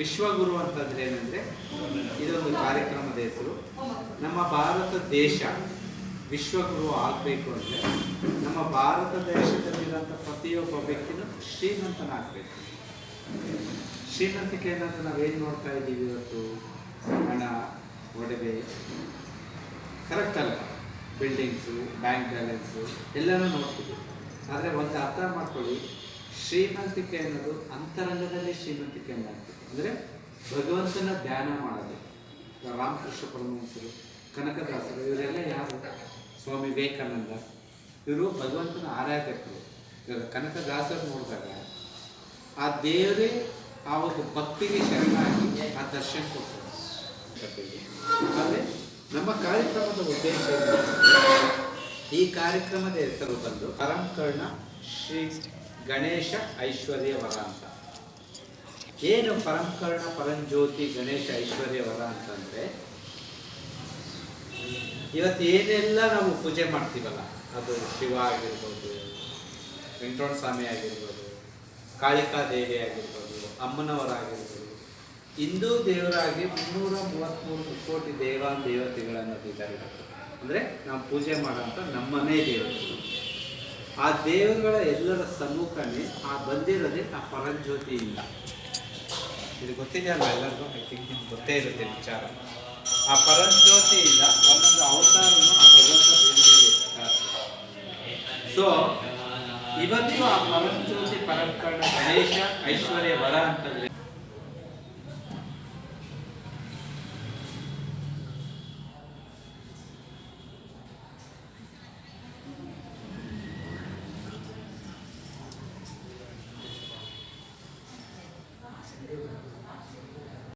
ವಿಶ್ವಗುರು ಅಂತಂದ್ರೆ ಏನಂದ್ರೆ ಇದೊಂದು ಕಾರ್ಯಕ್ರಮದ ಹೆಸರು. ನಮ್ಮ ಭಾರತ ದೇಶ ವಿಶ್ವಗುರು ಆಗಬೇಕು ಅಂದರೆ ನಮ್ಮ ಭಾರತ ದೇಶದಲ್ಲಿರುವಂಥ ಪ್ರತಿಯೊಬ್ಬ ವ್ಯಕ್ತಿನೂ ಶ್ರೀಮಂತನಾಗಬೇಕು. ಶ್ರೀಮಂತಿಕೆ ಅಂತ ನಾವೇನು ನೋಡ್ತಾ ಇದ್ದೀವಿ ಇವತ್ತು? ಹಣ, ಒಡವೆ ಕರೆಕ್ಟ್ ಅಲ್ಲ? ಬಿಲ್ಡಿಂಗ್ಸು ಬ್ಯಾಂಕ್ ಬ್ಯಾಲೆನ್ಸು ಎಲ್ಲನೂ ನೋಡ್ತೀವಿ. ಆದರೆ ಒಂದು ಅರ್ಥ ಮಾಡ್ಕೊಳ್ಳಿ. ಶ್ರೀಮಂತಿಕೆ ಅನ್ನೋದು ಅಂತರಂಗದಲ್ಲಿ ಶ್ರೀಮಂತಿಕೆ ಅನ್ನೋದು ಅಂದರೆ ಭಗವಂತನ ಧ್ಯಾನ ಮಾಡೋದು. ರಾಮಕೃಷ್ಣ ಪರಮಹಂಸರು, ಕನಕದಾಸರು, ಇವರೆಲ್ಲ ಯಾರು? ಸ್ವಾಮಿ ವಿವೇಕಾನಂದ. ಇವರು ಭಗವಂತನ ಆರಾಧಕರು. ಇವಾಗ ಕನಕದಾಸರು ನೋಡಿದಾಗ ಆ ದೇವರೇ ಆ ಒಂದು ಭಕ್ತಿಗೆ ಶರಣಾಗಿ ಆ ದರ್ಶನ ಕೊಟ್ಟರು ನಮ್ಮ ಕಾರ್ಯಕ್ರಮದ ಉದ್ದೇಶ ಈ ಕಾರ್ಯಕ್ರಮದ ಹೆಸರು ಬಂದು ಪರಂಕರ್ಣ ಶ್ರೀ ಗಣೇಶ ಐಶ್ವರ್ಯ ವರ ಅಂತ. ಏನು ಪರಂಕರ್ಣ ಪರಂಜ್ಯೋತಿ ಗಣೇಶ ಐಶ್ವರ್ಯ ವರ ಅಂತಂದ್ರೆ, ಇವತ್ತು ಏನೆಲ್ಲ ನಾವು ಪೂಜೆ ಮಾಡ್ತೀವಲ್ಲ, ಅದು ಶಿವ ಆಗಿರ್ಬೋದು, ವೆಂಕಟರಮಣ ಸ್ವಾಮಿ ಆಗಿರ್ಬೋದು, ಕಾಳಿಕಾ ದೇವಿ ಆಗಿರ್ಬೋದು ಅಮ್ಮನವರಾಗಿರ್ಬೋದು ಹಿಂದೂ ದೇವರಾಗಿ ಮುನ್ನೂರ ಮೂವತ್ತ್ಮೂರು ಕೋಟಿ ದೇವ ದೇವತೆಗಳನ್ನು ಇದ್ದಾರೆ ಅಂದರೆ ನಾವು ಪೂಜೆ ಮಾಡೋಂಥ ನಮ್ಮನೇ ದೇವರು. ಆ ದೇವರುಗಳ ಎಲ್ಲರ ಸಮ್ಮುಖನೇ ಆ ಬಂದಿರೋದೇ ಆ ಪರಂಜ್ಯೋತಿಯಿಂದ. ಇದು ಗೊತ್ತಿದೆಯಲ್ಲ ಎಲ್ಲರಿಗೂ? ಐ ಥಿಂಕ್ ನಿಮ್ಗೆ ಗೊತ್ತೇ ಇರುತ್ತೆ ವಿಚಾರ. ಆ ಪರಂಜ್ಯೋತಿಯಿಂದ ಒಂದೊಂದು ಅವತಾರನು ಆ ಭಗವಂತ ಸೊ ಇವತ್ತು ಆ ಪರಂಜ್ಯೋತಿ ಪರಂಕರಣ ಗಣೇಶ ಐಶ್ವರ್ಯ ವರ ಅಂತಂದ್ರೆ